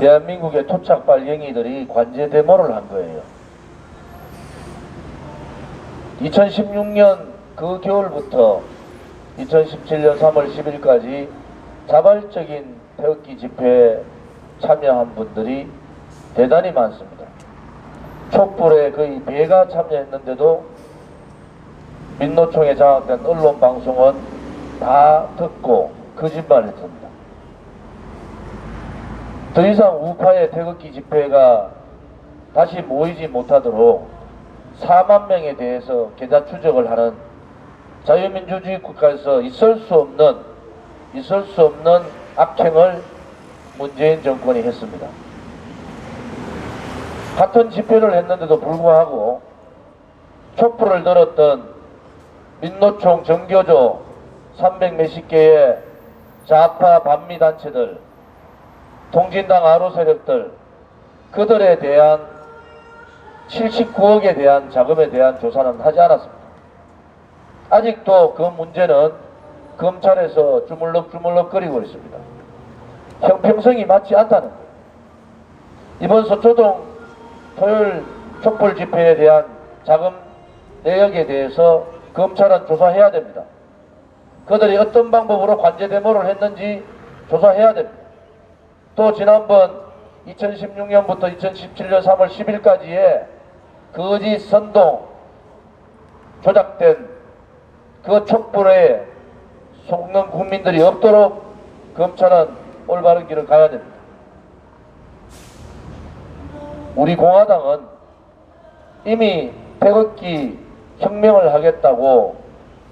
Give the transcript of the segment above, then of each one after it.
대한민국의 토착 발갱이들이 관제 데모를 한 거예요. 2016년 그 겨울부터 2017년 3월 10일까지 자발적인 태극기 집회에 참여한 분들이 대단히 많습니다. 촛불에 거의 배가 참여했는데도 민노총에 장악된 언론 방송은 다 듣고 거짓말했습니다. 더 이상 우파의 태극기 집회가 다시 모이지 못하도록 4만 명에 대해서 계좌 추적을 하는 자유민주주의 국가에서 있을 수 없는 있을 수 없는 악행을 문재인 정권이 했습니다. 같은 집회를 했는데도 불구하고 촛불을 들었던 민노총 정교조 300 몇십 개의 좌파 반미 단체들, 통진당 아로 세력들, 그들에 대한 79억에 대한 자금에 대한 조사는 하지 않았습니다. 아직도 그 문제는 검찰에서 주물럭주물럭거리고 있습니다. 형평성이 맞지 않다는. 이번 서초동 토요일 촛불 집회에 대한 자금 내역에 대해서 검찰은 조사해야 됩니다. 그들이 어떤 방법으로 관제 데모를 했는지 조사해야 됩니다. 또 지난번 2016년부터 2017년 3월 10일까지의 거짓 선동 조작된 그 촛불에 속는 국민들이 없도록 검찰은 올바른 길을 가야 됩니다. 우리 공화당은 이미 태극기 혁명을 하겠다고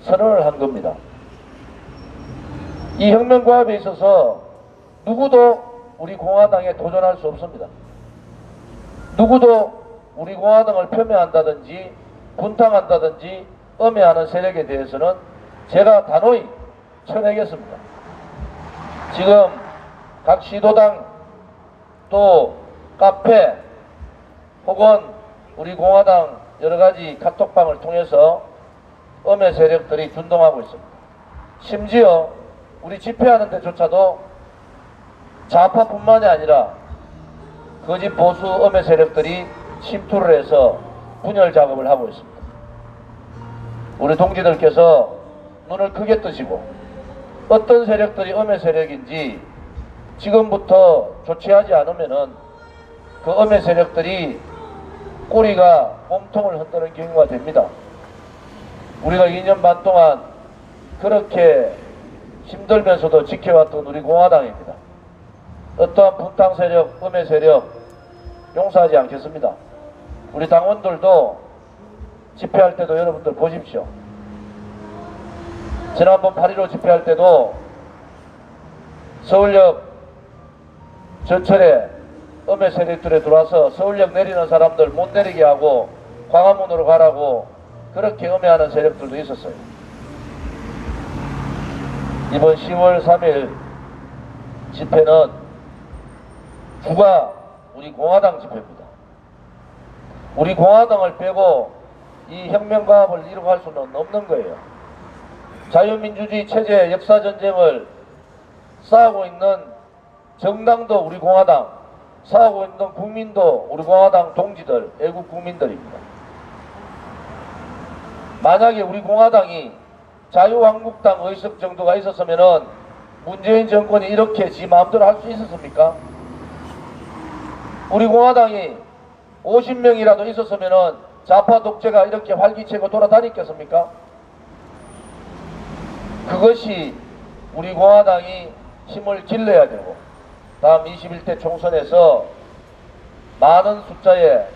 선언을 한 겁니다. 이 혁명과업에 있어서 누구도 우리 공화당에 도전할 수 없습니다. 누구도 우리 공화당을 폄훼한다든지 분탕한다든지 엄해하는 세력에 대해서는 제가 단호히 쳐내겠습니다. 지금 각 시도당 또 카페 혹은 우리 공화당 여러 가지 카톡방을 통해서 엄해 세력들이 준동하고 있습니다. 심지어 우리 집회하는 데조차도 좌파뿐만이 아니라 거짓 보수 엄해 세력들이 침투를 해서 분열 작업을 하고 있습니다. 우리 동지들께서 눈을 크게 뜨시고 어떤 세력들이 엄해 세력인지 지금부터 조치하지 않으면은 그 엄해 세력들이 꼬리가 몸통을 흔드는 경우가 됩니다. 우리가 2년 반 동안 그렇게 힘들면서도 지켜왔던 우리 공화당입니다. 어떠한 분탕 세력, 음해 세력 용서하지 않겠습니다. 우리 당원들도 집회할 때도 여러분들 보십시오. 지난번 8.15 집회할 때도 서울역 전철에 음해 세력들에 들어와서 서울역 내리는 사람들 못 내리게 하고 광화문으로 가라고 그렇게 음해하는 세력들도 있었어요. 이번 10월 3일 집회는 주가 우리 공화당 집회입니다. 우리 공화당을 빼고 이 혁명과업을 이루어갈 수는 없는 거예요. 자유민주주의 체제 역사전쟁을 싸우고 있는 정당도 우리 공화당, 싸우고 있는 국민도 우리 공화당 동지들, 애국 국민들입니다. 만약에 우리 공화당이 자유한국당 의석 정도가 있었으면은 문재인 정권이 이렇게 지 마음대로 할 수 있었습니까? 우리 공화당이 50명이라도 있었으면은 좌파 독재가 이렇게 활기차고 돌아다녔겠습니까? 그것이 우리 공화당이 힘을 길러야 되고 다음 21대 총선에서 많은 숫자의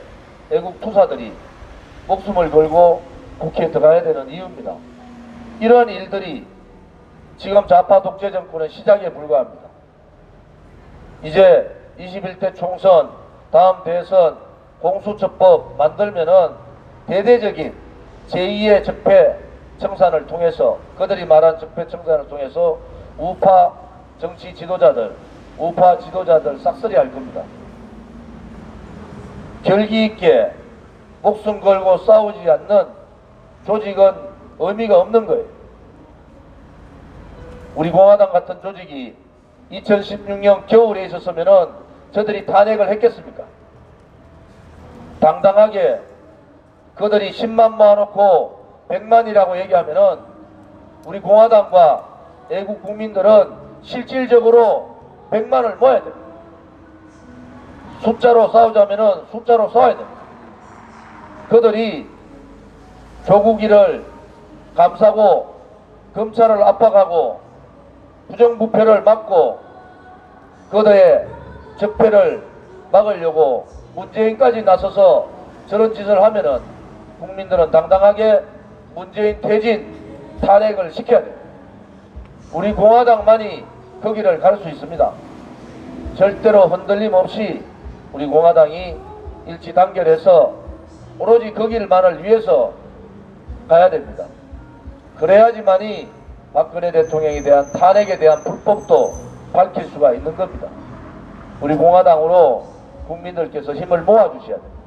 애국 투사들이 목숨을 걸고 국회에 들어가야 되는 이유입니다. 이런 일들이 지금 좌파 독재 정권의 시작에 불과합니다. 이제 21대 총선, 다음 대선, 공수처법 만들면은 대대적인 제2의 적폐 청산을 통해서 그들이 말한 적폐 청산을 통해서 우파 정치 지도자들, 우파 지도자들 싹쓸이 할 겁니다. 결기 있게 목숨 걸고 싸우지 않는 조직은 의미가 없는 거예요. 우리 공화당 같은 조직이 2016년 겨울에 있었으면은 저들이 탄핵을 했겠습니까? 당당하게 그들이 10만 모아놓고 100만이라고 얘기하면은 우리 공화당과 애국 국민들은 실질적으로 100만을 모아야 됩니다. 숫자로 싸우자면은 숫자로 싸워야 됩니다. 그들이 조국이를 감싸고 검찰을 압박하고 부정부패를 막고 그들의 적폐를 막으려고 문재인까지 나서서 저런 짓을 하면은 국민들은 당당하게 문재인 퇴진 탄핵을 시켜야 돼요. 우리 공화당만이 거기를 갈 수 있습니다. 절대로 흔들림 없이 우리 공화당이 일치 단결해서 오로지 그 길만을 위해서 가야 됩니다. 그래야지만이 박근혜 대통령에 대한 탄핵에 대한 불법도 밝힐 수가 있는 겁니다. 우리 공화당으로 국민들께서 힘을 모아 주셔야 됩니다.